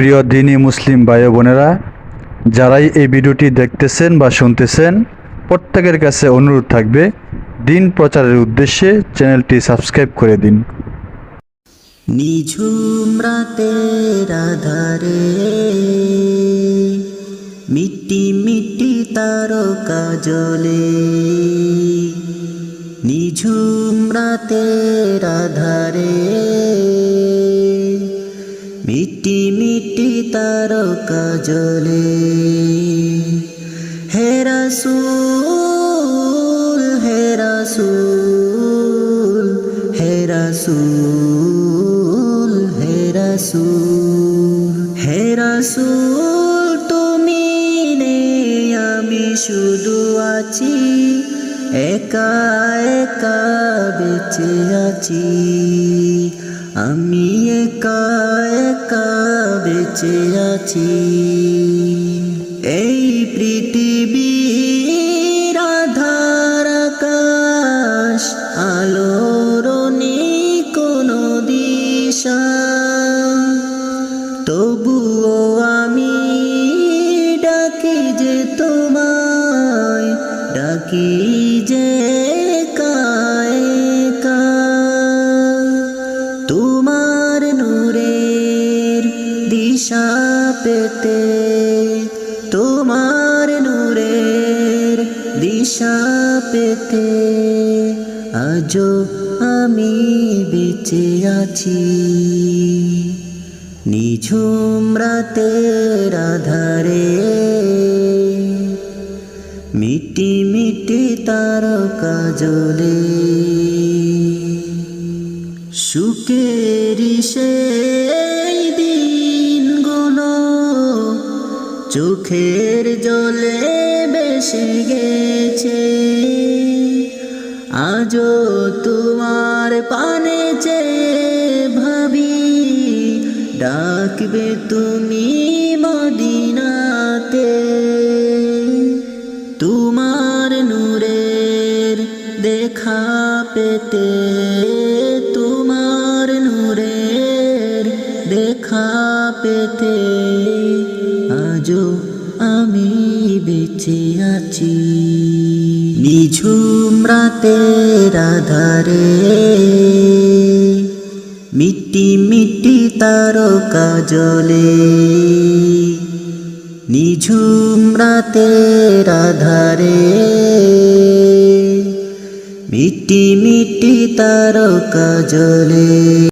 প্রিয় দিনী মুসলিম ভাই বোনেরা, যারাই এই ভিডিওটি দেখতেছেন বা শুনতেছেন, প্রত্যেকের কাছে অনুরোধ থাকবে, দিন প্রচারের উদ্দেশ্যে চ্যানেলটি সাবস্ক্রাইব করে দিন। নিঝুম রাতের আধারে মিটি মিটি তারকা জলে নিঝুম রাতের আধারে মিটি মিটি তারকা জলে। হেরাসুল হেরাসুল হেরাসুল হেরাসুল হেরাসুল তুমি নেই আমি শুধু আছি। একা একা বেঁচে আছি। আমি বেঁচে আছি এই পৃথিবীর আধার আকাশ, আলোর কোনো দিশা তবুও আমি ডাকি যে তোমায়, ডাকি পেতে তোমার নূরের দিশা পেতে। আজও আমি বেঁচে আছি। নিঝুম রাতের আধারে মিটি মিটি তারকা জলে সুখের সেই চোখের জলে বেশি গেছে। আজও তোমার পানে চেয়ে ভাবি, ডাকবে তুমি মদিনাতে। তোমার নূরের দেখা পেতে, তোমার নূরের দেখা পেতে। আজও আমি বেঁচে আছি। নিঝুম রাতের আধারে মিটি মিটি তারকা জলে। নিঝুম রাতের আধারে মিটি মিটি তারকা জলে।